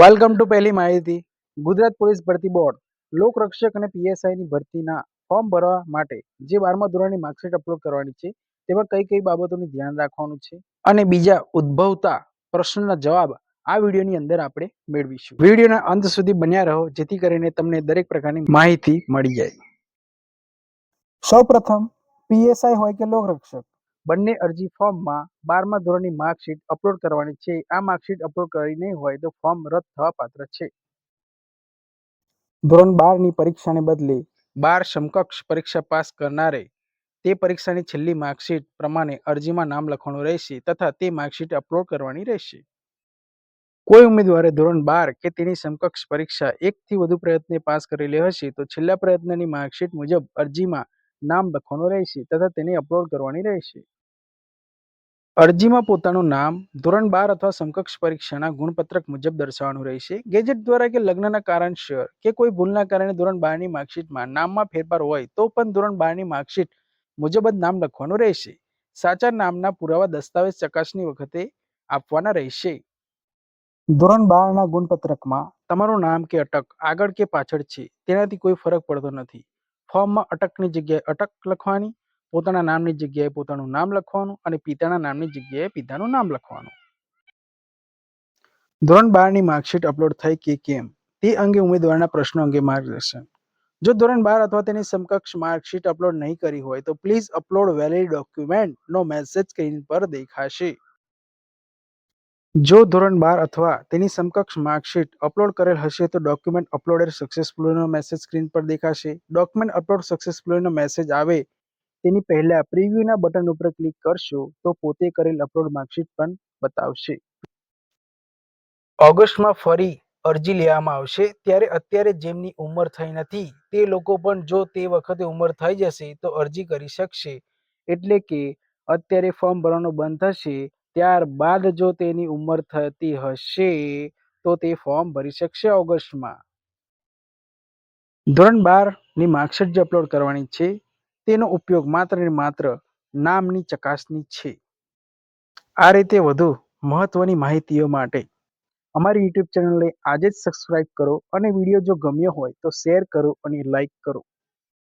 Welcome to પહેલી માહિતી. Gujarat police ભરતી બોર્ડ લોકરક્ષક અને પીએસઆઈની ભરતીના ફોર્મ ભરવા માટે જે બારમા ધોરણની માર્કશીટ અપલોડ કરવાની છે, તેમાં કઈ કઈ બાબતોનું ધ્યાન રાખવાનું છે અને બીજા ઉદ્ભવતા પ્રશ્નોના જવાબ આ વિડીયોની અંદર આપણે મેળવીશું. વિડીયોના અંત સુધી બન્યા રહો, જેથી કરીને તમને દરેક પ્રકારની માહિતી મળી જાય. સૌપ્રથમ, પીએસઆઈ હોય કે લોકરક્ષક? બંને અરજી ફોર્મમાં બારમા ધોરણની માર્કશીટ અપલોડ કરવાની છે. આ માર્કશીટ અપલોડ કરી નહીં હોય તો ફોર્મ રદ થવા પાત્ર છે. ધોરણ બારની પરીક્ષાને બદલે બાર સમકક્ષ પરીક્ષા પાસ કરનારે તે પરીક્ષાની છેલ્લી માર્કશીટ પ્રમાણે અરજીમાં નામ લખવાનું રહેશે તથા તે માર્કશીટ અપલોડ કરવાની રહેશે. કોઈ ઉમેદવારે ધોરણ બાર કે તેની સમકક્ષ પરીક્ષા એકથી વધુ પ્રયત્ને પાસ કરેલી હશે તો છેલ્લા પ્રયત્નની માર્કશીટ મુજબ અરજીમાં નામ લખવાનું રહેશે તથા તેને અપલોડ કરવાની રહેશે. અરજીમાં પોતાનું નામ, ધોરણ બાર અથવા સમકક્ષ પરીક્ષાના ગુણપત્રક મુજબ દર્શાવવાનું રહેશે. ગેજેટ દ્વારા કે લગ્નના કારણસર કે કોઈ ભૂલના કારણે ધોરણ બારની માર્કશીટમાં નામમાં ફેરફાર હોય તો પણ ધોરણ બારની માર્કશીટ મુજબ જ નામ લખવાનું રહેશે. સાચા નામના પુરાવા દસ્તાવેજ ચકાસણી વખતે આપવાના રહેશે. ધોરણ બારના ગુણપત્રકમાં તમારું નામ કે અટક આગળ કે પાછળ છે, તેનાથી કોઈ ફરક પડતો નથી. ફોર્મમાં અટકની જગ્યાએ અટક લખવાની, પોતાના નામની જગ્યાએ પોતાનું નામ લખવાનું અને પિતાના નામની જગ્યાએ પિતાનું નામ લખવાનું. ધોરણ બારની માર્કશીટ અપલોડ થઈ કે કેમ? તે અંગે ઉમેદવારના પ્રશ્નો અંગે માર્ગદર્શન. જો ધોરણ બાર અથવા તેની સમકક્ષ માર્કશીટ અપલોડ નહીં કરી હોય તો પ્લીઝ અપલોડ વેલિડ ડોક્યુમેન્ટ નો મેસેજ સ્ક્રીન પર દેખાશે. જો ધોરણ બાર અથવા તેની સમકક્ષ માર્કશીટ અપલોડ કરેલ હશે તો ડોક્યુમેન્ટ અપલોડેડ સક્સેસફુલીનો મેસેજ સ્ક્રીન પર દેખાશે. ડોક્યુમેન્ટ અપલોડ સક્સેસફુલીનો મેસેજ આવે તેની પહેલા પ્રિવ્યુના બટન ઉપર ક્લિક કરશો તો પોતે કરેલ અપલોડ માર્કશીટ પણ બતાવશે. ઓગસ્ટમાં ફરી અરજી લેવામાં આવશે. ત્યારે અત્યારે જેમની ઉંમર થઈ નથી, તે લોકો પણ જો તે વખતે ઉંમર થઈ જશે તો અરજી કરી શકશે. એટલે કે અત્યારે ફોર્મ ભરવાનું બંધ થશે ત્યારબાદ જો તેની ઉંમર થતી હશે, તો તે ફોર્મ ભરી શકશે ઓગસ્ટમાં. ધોરણ બારની માર્કશીટ જે અપલોડ કરવાની છે, તેનો ઉપયોગ માત્ર ને માત્ર નામની ચકાસણી છે. આ રીતે વધુ મહત્વની માહિતીઓ માટે અમારી યુટ્યુબ ચેનલને આજે જ સબસ્ક્રાઇબ કરો અને વીડિયો જો ગમ્યો હોય તો શેર કરો અને લાઈક કરો.